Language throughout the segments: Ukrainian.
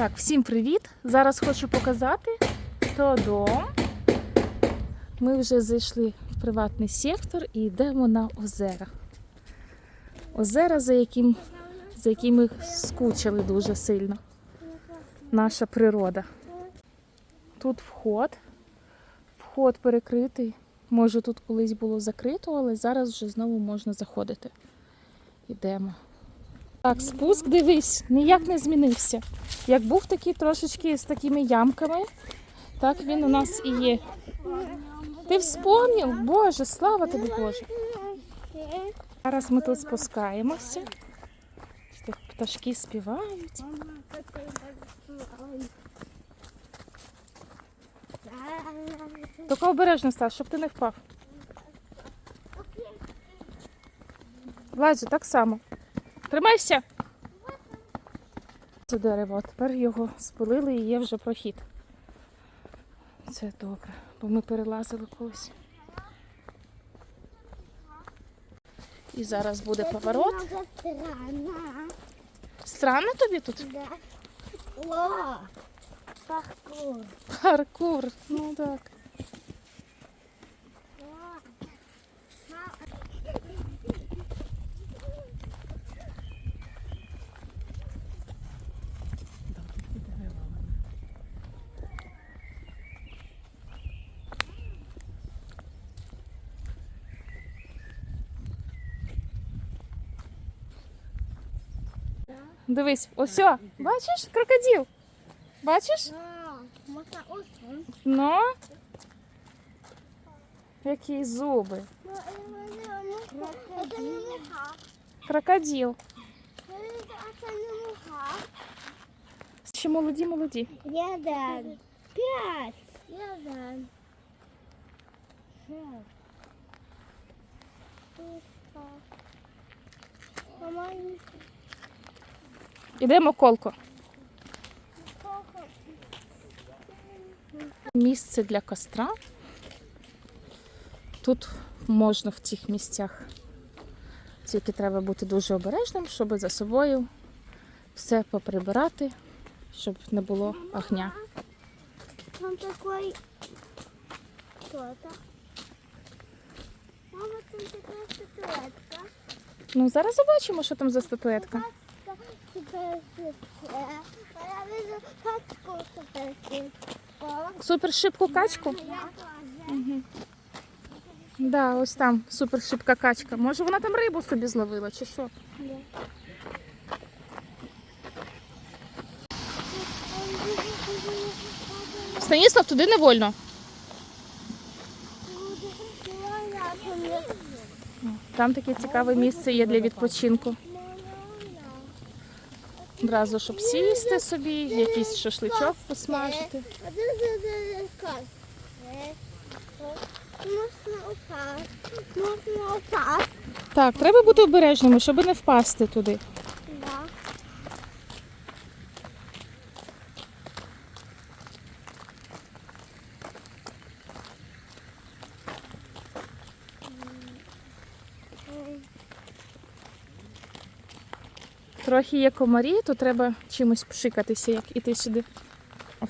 Так, всім привіт! Зараз хочу показати то дом. Ми вже зайшли в приватний сектор і йдемо на озера. Озера, за, яким, за якими скучили дуже сильно. Наша природа. Тут вход. Вход перекритий. Може тут колись було закрито, але зараз вже знову можна заходити. Йдемо. Так, спуск, дивись, ніяк не змінився. Як був такий трошечки з такими ямками, так він у нас і є. Ти вспомнив? Боже, слава тобі, Боже. Зараз ми тут спускаємося. Пташки співають. Тільки обережно став, щоб ти не впав. Лазю, так само. Тримайся. Це дерево, тепер його спилили і є вже прохід. Це добре, бо ми перелазили колись. І зараз буде поворот. Странно. Тобі тут? Паркур. Паркур. Ну так. Дивись, ось, о, бачиш крокодил? Бачиш? А, можна уснути. Ну. Які зуби. Ну, а це не муха. Крокодил. А це не муха. Ще молоді, молоді. Один. П'ять. Один. Шесть. Мама, Ідемо колко. Місце для костра. Тут можна в цих місцях. Тільки треба бути дуже обережним, щоб за собою все поприбирати, щоб не було огня. Там. Что это? Мама, там такая статуэтка. Ну, зараз побачимо, що там за статуетка. Суперсвітла. Качку. Угу. Да, ось там супер шибка качка. Може вона там рибу собі зловила, чи що? Станіслав, туди не вольно. Там таке цікаве місце є для відпочинку. Одразу, щоб сісти собі, якийсь шашличок посмажити. Можна упасти. Можна упасти. Так, треба бути обережними, щоб не впасти туди. Да. Трохи є комарі, то треба чимось пшикатися, як іти сюди. О,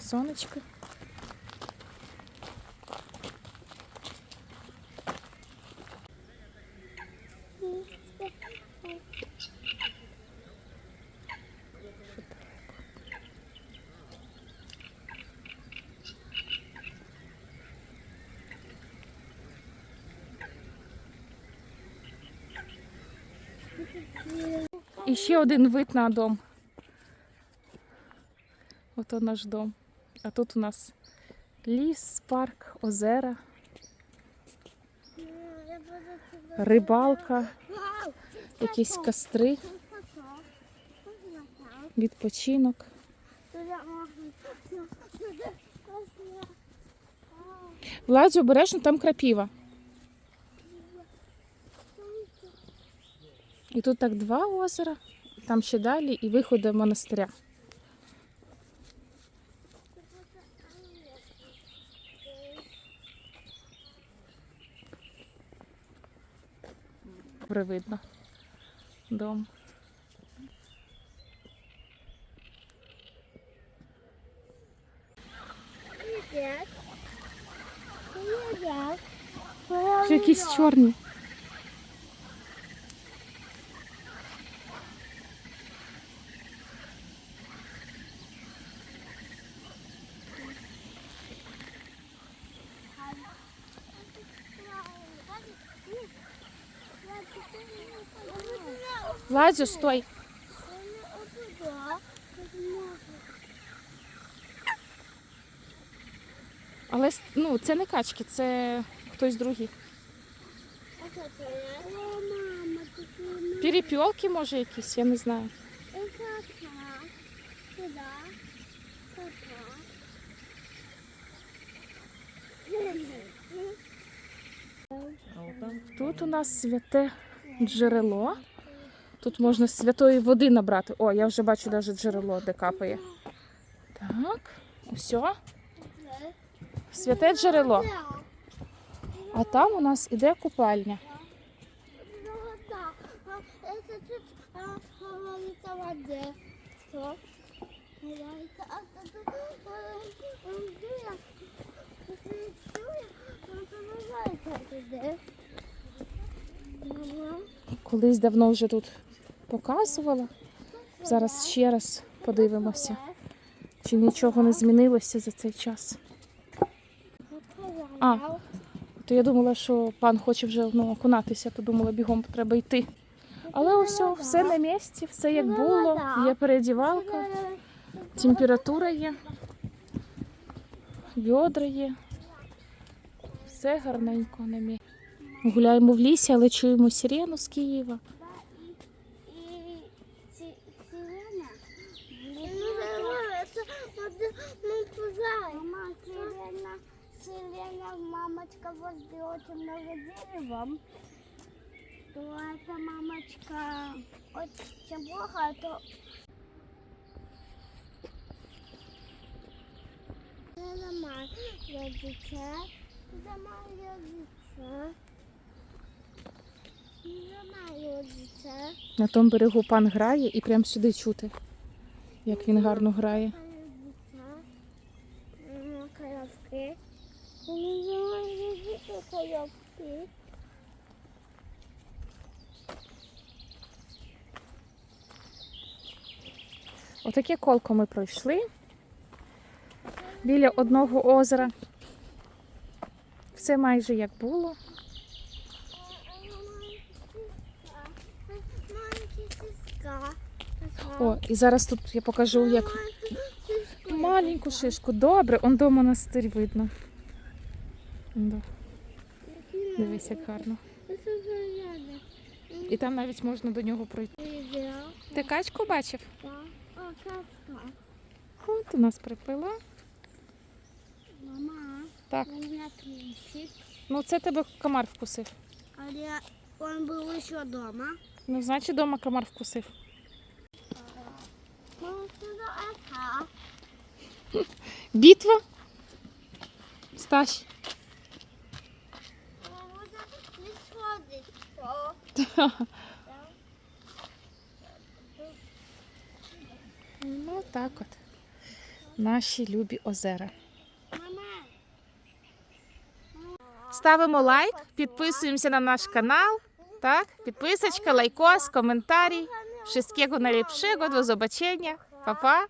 І ще один вид на дом. Ото наш дом. А тут у нас ліс, парк, озера, рибалка, якісь костри, відпочинок. Владзю, обережно там крапіва. І тут так два озера, там ще далі і виход до монастиря. Добре видно дом. Нет. Якісь чорні. Лазю, стой. Але ну, це не качки, це хтось другий. Перепілки, може, якісь, я не знаю. Тут у нас святе джерело. Тут можна святої води набрати. О, я вже бачу навіть джерело, де капає. Так, все. Святе джерело. А там у нас іде купальня. Колись давно вже тут показувала. Зараз ще раз подивимося, чи нічого не змінилося за цей час. А. То я думала, що пан хоче вже ну, окунатися, то думала, бігом треба йти. Але ось все на місці, все як було. Є переодівалка, температура є, бідра є. Все гарненько на місці. Гуляємо в лісі, але чуємо сирену з Києва. Сирена, мамочка возле очень много деревом. То это мамочка очень плохо, а то... Сама родится. Сама родится. Сама родится. На тому берегу пан грає і прямо сюди чути, як він гарно грає. Отаке колко ми пройшли біля одного озера. Все майже як було. О, і зараз тут я покажу, як маленьку шишку. Добре, он до монастир видно. Дивись, як гарно. І там навіть можна до нього пройти. Ти качку бачив? От у нас припила. Мама, Так, у меня ключик. ну це тебе комар вкусив. А я, он был еще дома. Ну, значить, дома комар вкусив. Бітва? Стась. Мама, не сходить. Ну, так от. Наші любі озера. Ставимо лайк, підписуємося на наш канал. Так, підписочка, лайкос, коментарі. Всього найліпшого, до побачення. Па-па.